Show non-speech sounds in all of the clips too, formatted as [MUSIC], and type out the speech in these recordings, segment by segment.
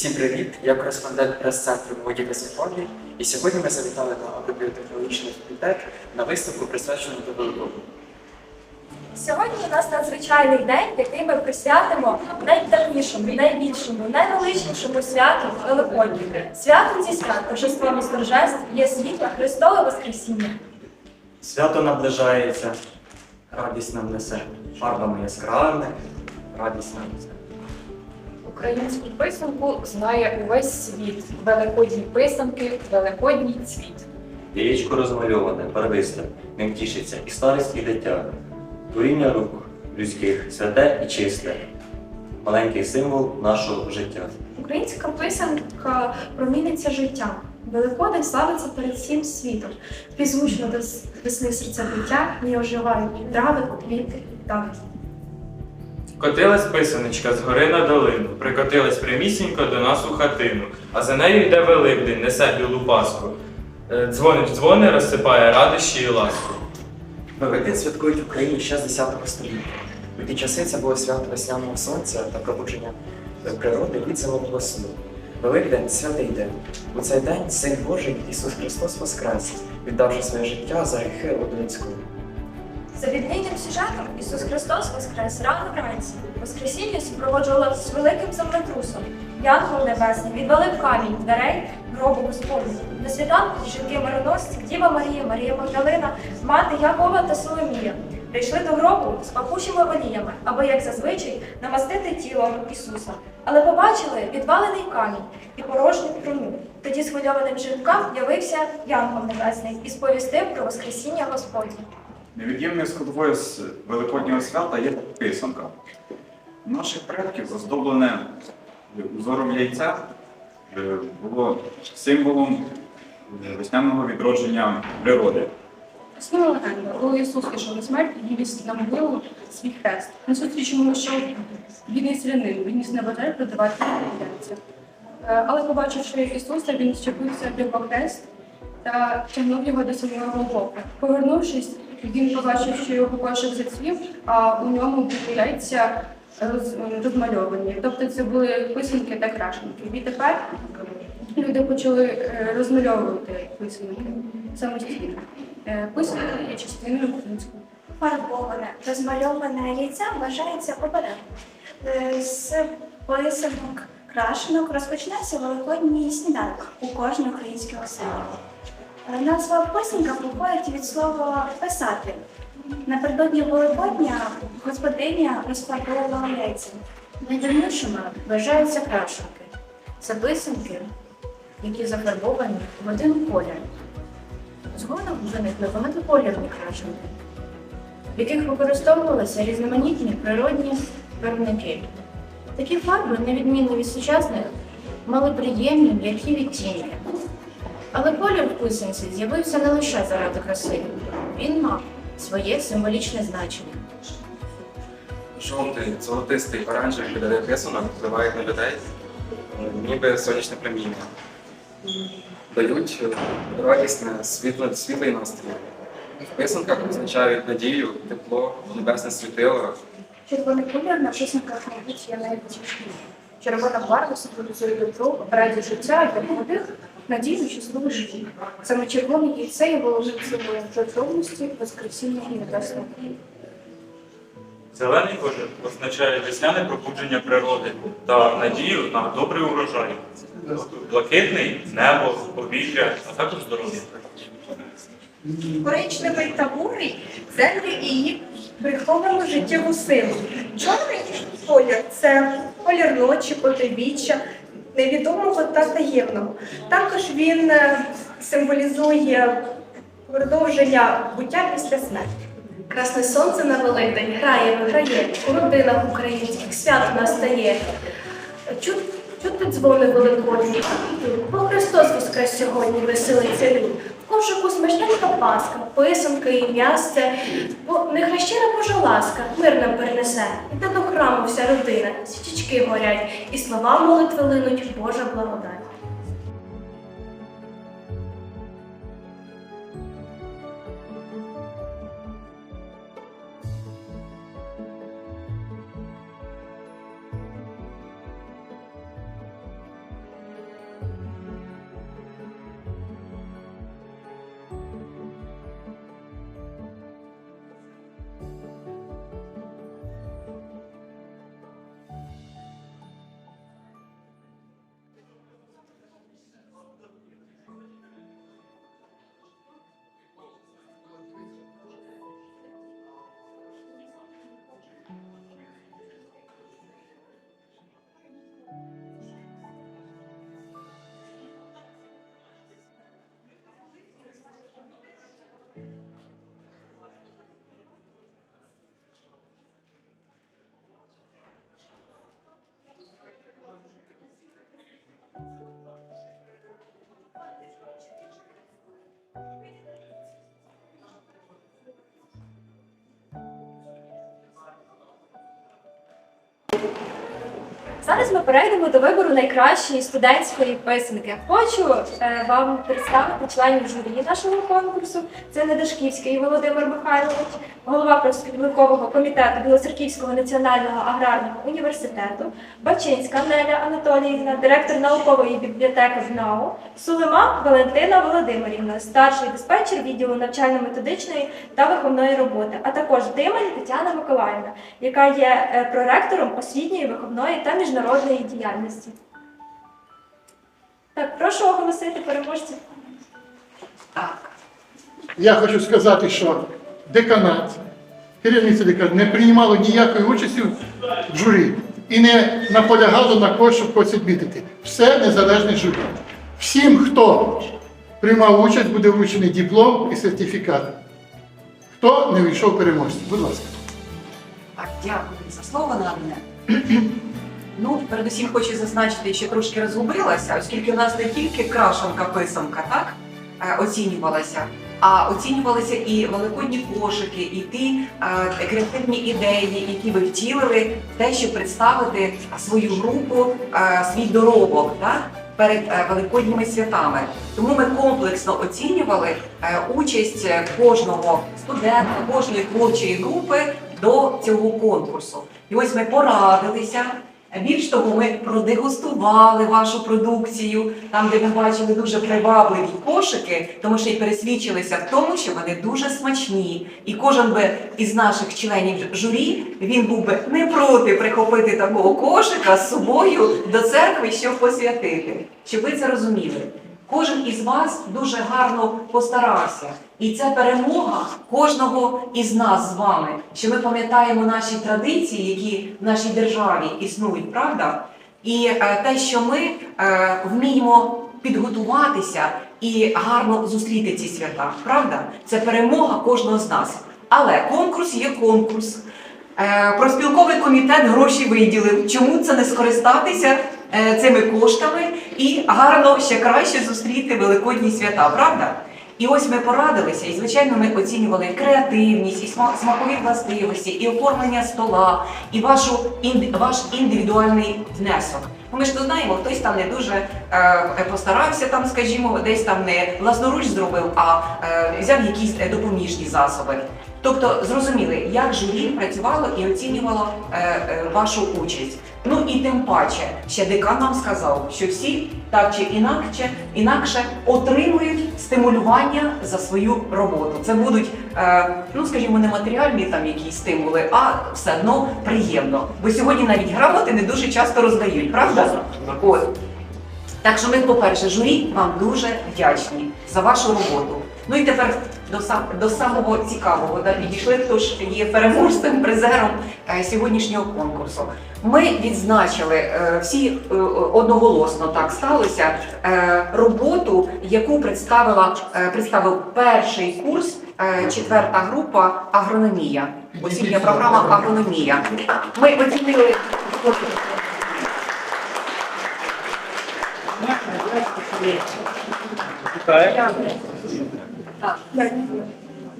Всім привіт! Я кореспондент прес-центру «Молоді та симфонії, і сьогодні ми завітали на агробіотехнологічний факультет на виставку, присвячену до Великого. Сьогодні у нас надзвичайний день, який ми присвятимо найтемнішому, найбільшому, найвеличнішому святу Великодню. Святом зі свят, торжеством із торжеств є світло Христове Воскресіння. Свято наближається, радість нам несе фарбами яскравими, радість нам несе. Українську писанку знає увесь світ. Великодні писанки, великодній цвіт. Яєчко розмальоване, барвисте, ним тішиться і старість, і дитя. Творіння рук людських святе і чисте, маленький символ нашого життя. Українська писанка проміниться життям. Великодень славиться перед всім світом. Пізвучно до весни серцебиття не оживають трави, квіти, птахи. Котилась писаночка з гори на долину, прикотилась прямісінько до нас у хатину, а за нею йде Великдень, несе білу паску. Е, Дзвонить дзвони, розсипає радощі і ласку. Великдень святкують в Україні ще з 10 століття. У ті часи це було свято весняного сонця та пробудження природи від зимового сну. Великдень святий день. У цей день Син Божий Ісус Христос Воскрес, віддавши своє життя за гріхи людського. За відмінним сюжетом Ісус Христос воскрес рано вранці. Воскресіння супроводжувало з великим землетрусом. Янгол Небесний відвалив камінь дверей гробу Господнього. На світанку жінки мироносці, Діва Марія, Марія Магдалина, мати Якова та Соломія прийшли до гробу з пахучими оліями, аби, як зазвичай, намастити тіло Ісуса. Але побачили відвалений камінь і порожню труну. Тоді схвильованим жінкам явився Янгол Небесний і сповістив про Воскресіння Господнє. Невід'ємною складовою з Великоднього свята є писанка. Наших предків оздоблене узором яйця е, було символом е, весняного відродження природи. Існує легенда, коли Ісус пішов на смерть, він віз на могилу свій хрест. На зустріч йому йшов бідний селянин, він ніс на бажай продавати яйця. Е, Але побачивши Ісуса, він щепився в його хрест та тягнув його до самого Голгофи. Повернувшись, він побачив, що його кошик зацвів, а у ньому яйця роз- розмальовані. Тобто це були писанки та крашенки. Відтепер люди почали е, розмальовувати писанки самостійно. Е, Писанка є частиною українського. Фарбоване, розмальоване яйця вважається оберегом. Е, З писанок, крашенок розпочнеться великодній сніданок у кожній українській оселі. Назва писанка походить від слова писати. Напередодні Великодня господиня розфарбовувала яйця. Найдавнішими вважаються крашенки. Це писанки, які зафарбовані в один колір. Згодом виникли багатоколірні крашенки, в яких використовувалися різноманітні природні барвники. Такі фарби, на від сучасних, мали приємні м'які відтінки. Але колір в писанці з'явився не лише заради краси, він мав своє символічне значення. Жовтий, золотистий, оранжевий кольори писанок впливають на людей, ніби сонячне проміння. Дають е, радісне, світле, світлий настрій. В писанках означають надію, тепло, небесне світило. Червоний колір на писанках, мабуть, є найбільшим. Червона барва символізує добро, радість життя для молодих, надію, щасливе життя. Саме червоне яйце є головним символом жертовності, воскресіння і небесного. Зелений колір означає весняне пробудження природи та надію на добрий урожай. Блакитний небо, повітря, а також здоров'я. коричневий та бурий землю і її приховану життєву силу. Чорний колір це колір ночі, потойбіччя, невідомого та таємного. Також він е, символізує продовження буття після смерті. Красне сонце на Великдень грає, виграє, у родинах українських свято настає. Чут, чути дзвони великодні, бо Христос воскрес сьогодні веселиться люд. В якусь смачненька паска, писанка і м'ясце, бо не хрещена Божа ласка мир нам перенесе. Іде до храму вся родина, свічечки горять, і слова молитви линуть Божа благодать. Зараз ми перейдемо до вибору найкращої студентської писанки. Хочу е, вам представити членів журі нашого конкурсу. Це Недашківський Володимир Михайлович, голова профспілкового комітету Білоцерківського національного аграрного університету, Бачинська Неля Анатоліївна, директор наукової бібліотеки ЗНАУ, Сулима Валентина Володимирівна, старший диспетчер відділу навчально-методичної та виховної роботи, а також Димань Тетяна Миколаївна, яка є е, проректором освітньої, виховної та міжнародної діяльності. Так, прошу оголосити переможців. Я хочу сказати, що деканат, керівництво деканату не приймало ніякої участі в журі і не наполягало на когось, щоб когось відмітити. Все незалежне журі. Всім, хто приймав участь, буде вручений диплом і сертифікат. Хто не вийшов переможцем? Будь ласка. Так, дякую за слово надане. Ну, передусім хочу зазначити, що трошки розгубилася, оскільки у нас не тільки крашенка писанка, так, е, оцінювалася, а оцінювалися і великодні кошики, і ті е, креативні ідеї, які ви втілили, те, щоб представити свою групу, е, свій доробок так, перед е, великодніми святами. Тому ми комплексно оцінювали е, участь кожного студента, кожної творчої групи до цього конкурсу. І ось ми порадилися. Більш того, ми продегустували вашу продукцію, там, де ми бачили дуже привабливі кошики, тому що й пересвідчилися в тому, що вони дуже смачні. І кожен би із наших членів журі він був би не проти прихопити такого кошика з собою до церкви, щоб посвятити. Щоб ви це розуміли. Кожен із вас дуже гарно постарався. І це перемога кожного із нас з вами, що ми пам'ятаємо наші традиції, які в нашій державі існують, правда? І е, те, що ми е, вміємо підготуватися і гарно зустріти ці свята, правда? Це перемога кожного з нас. Але конкурс є конкурс. Е, Проспілковий комітет гроші виділив. Чому це не скористатися цими коштами і гарно ще краще зустріти великодні свята, правда? І ось ми порадилися, і звичайно, ми оцінювали креативність, і смакові властивості, і оформлення стола, і вашу ваш індивідуальний внесок. Ми ж то знаємо, хтось там не дуже е, постарався, там, скажімо, десь там не власноруч зробив, а е, взяв якісь е, допоміжні засоби. Тобто зрозуміли, як журі працювало і оцінювало е, е, вашу участь. Ну і тим паче, ще декан нам сказав, що всі так чи інакше, інакше отримують стимулювання за свою роботу. Це будуть, е, ну скажімо, не матеріальні там якісь стимули, а все одно приємно. Бо сьогодні навіть грамоти не дуже часто роздають, правда? От. Так що ми, по-перше, журі вам дуже вдячні за вашу роботу. Ну і тепер до, сам, до самого цікавого да, підійшли, хто ж є переможцем, призером е, сьогоднішнього конкурсу. Ми відзначили е, всі е, одноголосно так сталося е, роботу, яку представила е, представив перший курс, е, четверта група агрономія. Освітня програма агрономія. Ми оцінили. Так.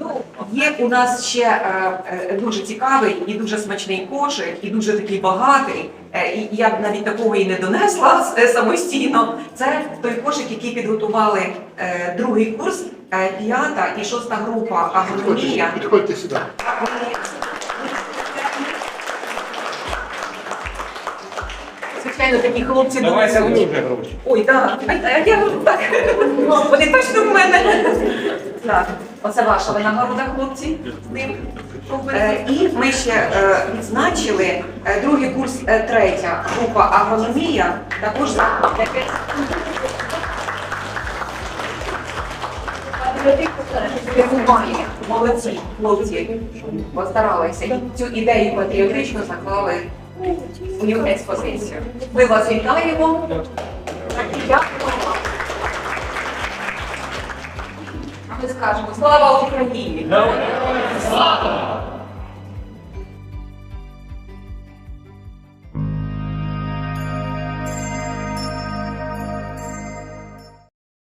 Ну, є у нас ще е, е, дуже цікавий і дуже смачний кошик, і дуже такий багатий. Е, і я б навіть такого і не донесла [LAUGHS] самостійно. Це той кошик, який підготували е, другий курс, е, п'ята і шоста група агрономія. Підходьте, підходьте сюди. Вони- Звичайно, такі хлопці дуже. гроші. Ой, так. А, я так. Вони точно в мене. Так, оце ваша винагорода, хлопці. Е, І ми ще е, відзначили е, другий курс, третя група агрономія, також за. Молодці, хлопці, постаралися. Цю ідею патріотично заклали у цю експозицію. Ми вас вітаємо. Ми скажемо слава Україні!